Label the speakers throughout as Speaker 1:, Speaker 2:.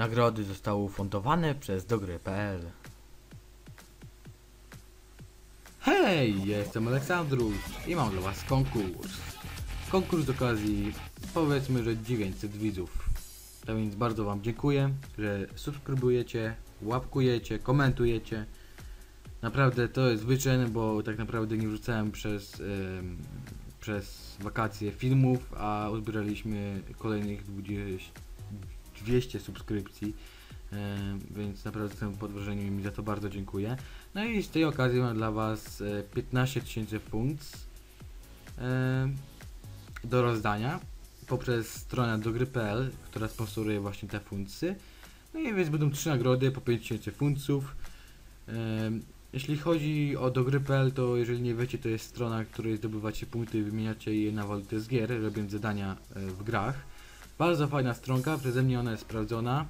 Speaker 1: Nagrody zostały ufundowane przez dogry.pl
Speaker 2: Hej, jestem Aleksandrus i mam dla was konkurs. Konkurs z okazji powiedzmy, że 900 widzów. Tak więc bardzo wam dziękuję, że subskrybujecie, łapkujecie, komentujecie. Naprawdę to jest wyczyn, bo tak naprawdę nie wrzucałem przez, em, przez wakacje filmów, a uzbieraliśmy kolejnych 20, 200 subskrypcji. Em, więc naprawdę temu podwyższeniu i mi za to bardzo dziękuję. No i z tej okazji mam dla Was e, 15 tysięcy funt e, do rozdania poprzez stronę dogry.pl, która sponsoruje właśnie te funkcje. No i więc będą trzy nagrody po 5000 funtów. E, jeśli chodzi o dogry.pl, to jeżeli nie wiecie, to jest strona, której zdobywacie punkty i wymieniacie je na walutę z gier, robiąc zadania e, w grach. Bardzo fajna stronka, przeze mnie ona jest sprawdzona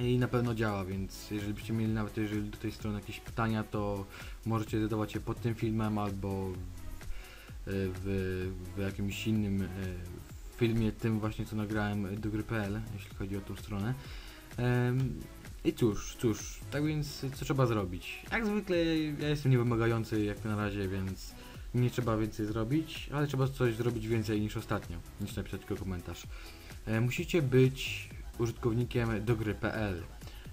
Speaker 2: i na pewno działa, więc jeżeli byście mieli nawet jeżeli do tej strony jakieś pytania, to możecie zadawać je pod tym filmem albo w, w, w jakimś innym e, filmie, tym właśnie co nagrałem do gry.pl, jeśli chodzi o tą stronę. I cóż, cóż, tak więc co trzeba zrobić? Jak zwykle ja jestem niewymagający jak na razie, więc nie trzeba więcej zrobić, ale trzeba coś zrobić więcej niż ostatnio, niż napisać tylko komentarz. E, musicie być użytkownikiem do gry.pl.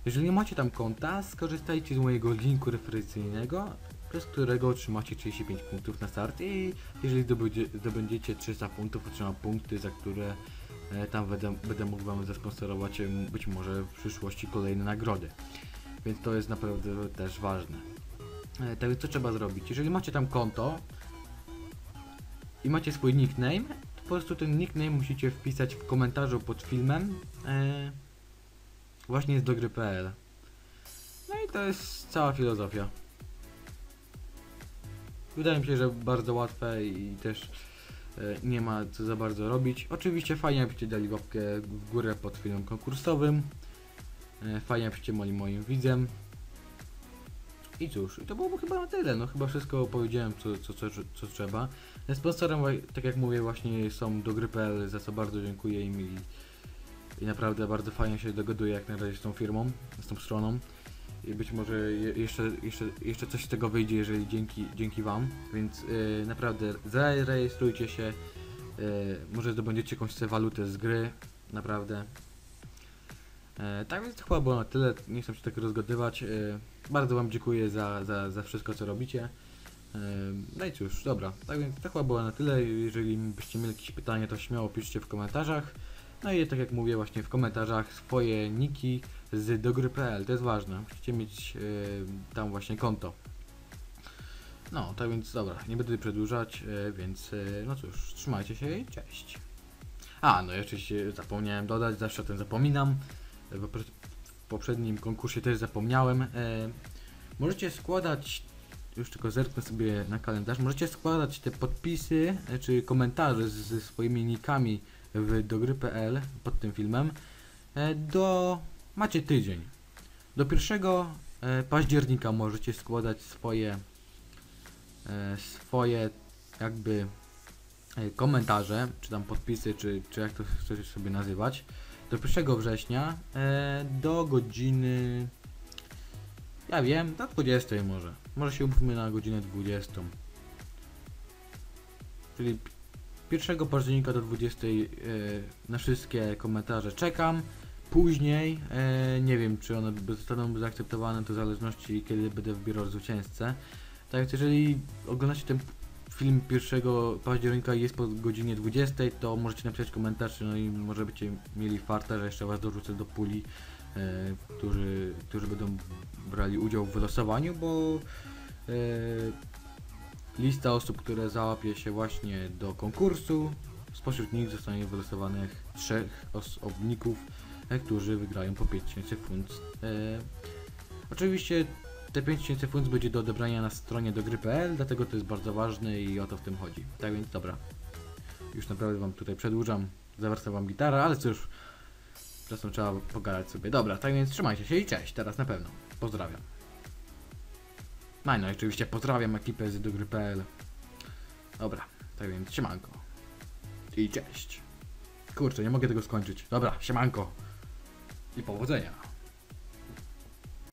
Speaker 2: Jeżeli nie macie tam konta, skorzystajcie z mojego linku referencyjnego, przez którego otrzymacie 35 punktów na start i jeżeli zdobędzie, zdobędziecie 300 punktów, otrzymam punkty, za które e, tam będę, będę mógł Wam zasponsorować być może w przyszłości kolejne nagrody. Więc to jest naprawdę też ważne. E, tak więc co trzeba zrobić? Jeżeli macie tam konto i macie swój nickname, po prostu ten nickname musicie wpisać w komentarzu pod filmem e, właśnie z dogry.pl. No i to jest cała filozofia. Wydaje mi się, że bardzo łatwe i też e, nie ma co za bardzo robić. Oczywiście fajnie jakbyście dali łapkę w górę pod filmem konkursowym. E, fajnie jakbyście byli moim widzem. I cóż, i to byłoby chyba na tyle. No chyba wszystko powiedziałem, co, co, co, co trzeba. Sponsorem, tak jak mówię, właśnie są do gry.pl, za co bardzo dziękuję im i, i naprawdę bardzo fajnie się dogaduję jak na razie z tą firmą, z tą stroną. I być może je, jeszcze, jeszcze, jeszcze coś z tego wyjdzie, jeżeli dzięki, dzięki Wam. Więc yy, naprawdę zarejestrujcie się. Yy, może zdobędziecie jakąś walutę z gry. Naprawdę. E, tak więc to chyba było na tyle. Nie chcę się tak rozgadywać. E, bardzo Wam dziękuję za, za, za wszystko, co robicie. E, no i cóż, dobra. Tak więc to chyba było na tyle. Jeżeli byście mieli jakieś pytania, to śmiało piszcie w komentarzach. No i tak jak mówię właśnie w komentarzach swoje niki z dogry.pl, to jest ważne. Musicie mieć tam właśnie konto. No, tak więc dobra, nie będę przedłużać, więc no cóż, trzymajcie się i cześć. A, no i oczywiście zapomniałem dodać, zawsze o tym zapominam. W poprzednim konkursie też zapomniałem. E, możecie składać, już tylko zerknę sobie na kalendarz, możecie składać te podpisy e, czy komentarze ze swoimi nikami w dogry.pl pod tym filmem e, do macie tydzień. Do 1 e, października możecie składać swoje swoje jakby komentarze, czy tam podpisy, czy, czy jak to chcecie sobie nazywać. Do 1 września e, do godziny ja wiem, do 20 może. Może się umówimy na godzinę 20. Czyli 1 października do 20 e, na wszystkie komentarze czekam. Później e, nie wiem, czy one zostaną zaakceptowane, to w zależności kiedy będę wybierał zwycięzcę. Tak więc jeżeli oglądacie ten film 1 października jest po godzinie 20, to możecie napisać komentarz, no i może będziecie mieli farta, że jeszcze was dorzucę do puli, e, którzy, którzy będą brali udział w wylosowaniu, bo e, lista osób, które załapie się właśnie do konkursu, spośród nich zostanie wylosowanych trzech osobników, e, którzy wygrają po 5000 funt. E, oczywiście te 5000 funt będzie do odebrania na stronie do gry.pl, dlatego to jest bardzo ważne i o to w tym chodzi. Tak więc dobra. Już naprawdę wam tutaj przedłużam, zawracam wam gitarę, ale cóż, czasem trzeba pogadać sobie. Dobra, tak więc trzymajcie się i cześć, teraz na pewno. Pozdrawiam. No i no, oczywiście pozdrawiam ekipę z do gry.pl. Dobra, tak więc siemanko. I cześć. Kurczę, nie mogę tego skończyć. Dobra, siemanko. i powodzenia.